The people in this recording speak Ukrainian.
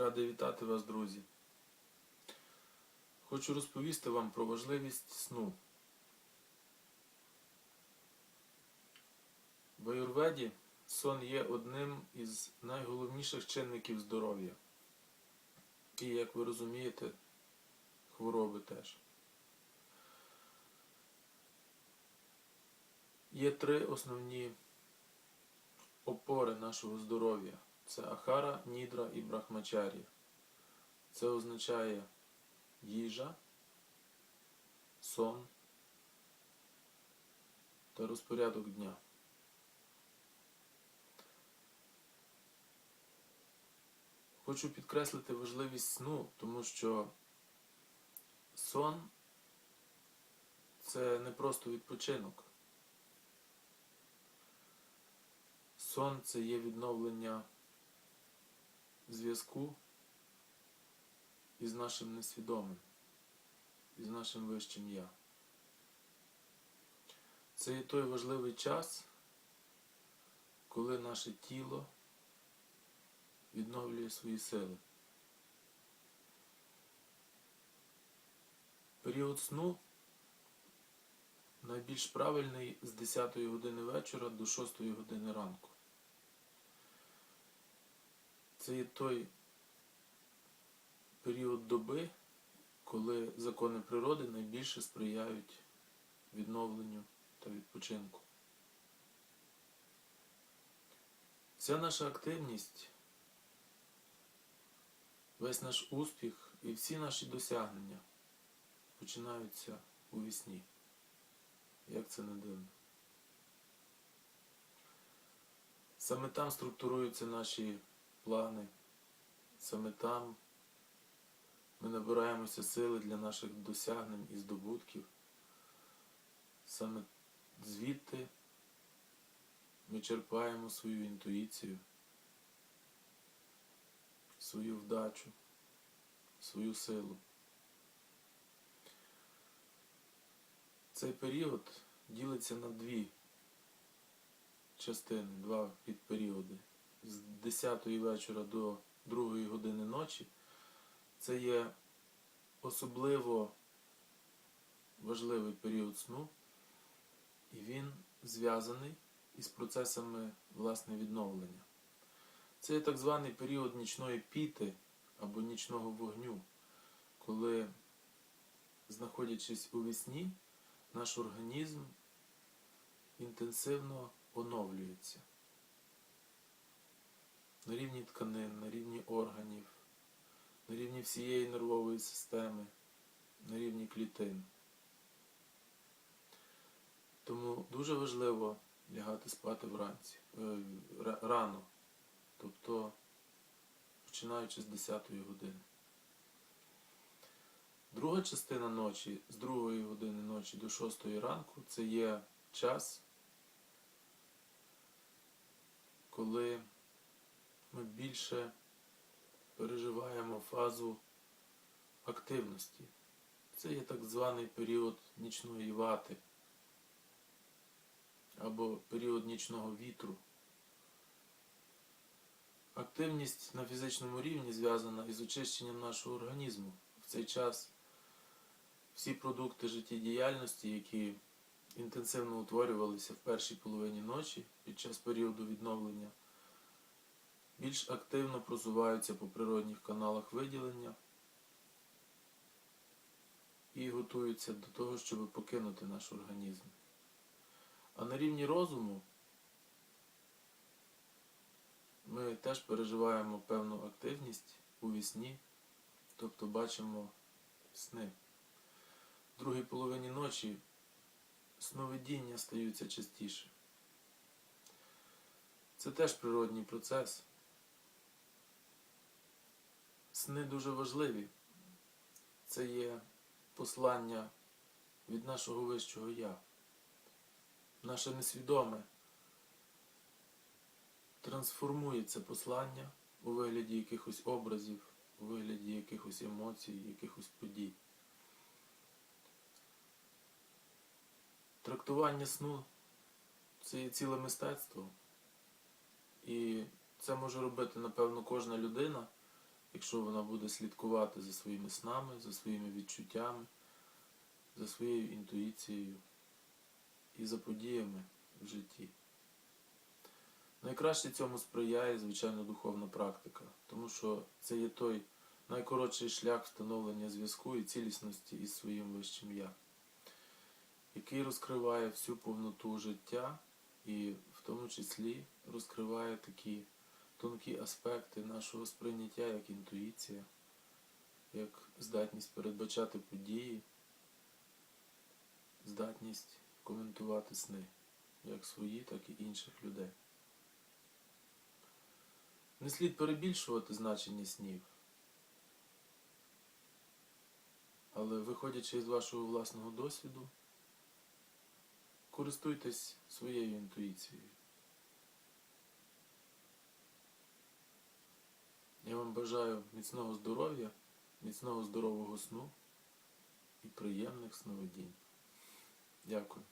Радий вітати вас, друзі. Хочу розповісти вам про важливість сну. В Аюрведі сон є одним із найголовніших чинників здоров'я. І, як ви розумієте, хвороби теж. Є три основні опори нашого здоров'я. Це Ахара, Нідра і Брахмачар'я. Це означає їжа, сон та розпорядок дня. Хочу підкреслити важливість сну, тому що сон це не просто відпочинок. Сон це є відновлення зв'язку із нашим несвідомим, із нашим вищим я. Це є той важливий час, коли наше тіло відновлює свої сили. Період сну найбільш правильний з 10 години вечора до 6 години ранку. Це є той період доби, коли закони природи найбільше сприяють відновленню та відпочинку. Вся наша активність, весь наш успіх і всі наші досягнення починаються у вісні. Як це не дивно. Саме там структуруються наші плани. Саме там ми набираємося сили для наших досягнень і здобутків. Саме звідти ми черпаємо свою інтуїцію, свою вдачу, свою силу. Цей період ділиться на дві частини, два підперіоди з 10 вечора до 2 години ночі, це є особливо важливий період сну, і він зв'язаний із процесами власне відновлення. Це є так званий період нічної піти або нічного вогню, коли, знаходячись у вісні, наш організм інтенсивно оновлюється на рівні тканин, на рівні органів, на рівні всієї нервової системи, на рівні клітин. Тому дуже важливо лягати спати вранці, е, рано, тобто починаючи з 10 години. Друга частина ночі з 2 години ночі до 6 ранку це є час, коли ми більше переживаємо фазу активності. Це є так званий період нічної вати або період нічного вітру. Активність на фізичному рівні зв'язана із очищенням нашого організму. В цей час всі продукти життєдіяльності, які інтенсивно утворювалися в першій половині ночі під час періоду відновлення, більш активно просуваються по природних каналах виділення і готуються до того, щоб покинути наш організм. А на рівні розуму ми теж переживаємо певну активність у вісні, тобто бачимо сни. В другій половині ночі сновидіння стаються частіше. Це теж природній процес. Сни дуже важливі. Це є послання від нашого вищого я. Наше несвідоме трансформує це послання у вигляді якихось образів, у вигляді якихось емоцій, якихось подій. Трактування сну це є ціле мистецтво. І це може робити, напевно, кожна людина, якщо вона буде слідкувати за своїми снами, за своїми відчуттями, за своєю інтуїцією і за подіями в житті. Найкраще цьому сприяє, звичайно, духовна практика, тому що це є той найкоротший шлях встановлення зв'язку і цілісності із своїм вищим я, який розкриває всю повноту життя і в тому числі розкриває такі тонкі аспекти нашого сприйняття, як інтуїція, як здатність передбачати події, здатність коментувати сни, як свої, так і інших людей. Не слід перебільшувати значення снів. Але виходячи із вашого власного досвіду, користуйтесь своєю інтуїцією. Я вам бажаю міцного здоров'я, міцного здорового сну і приємних сновидінь. Дякую.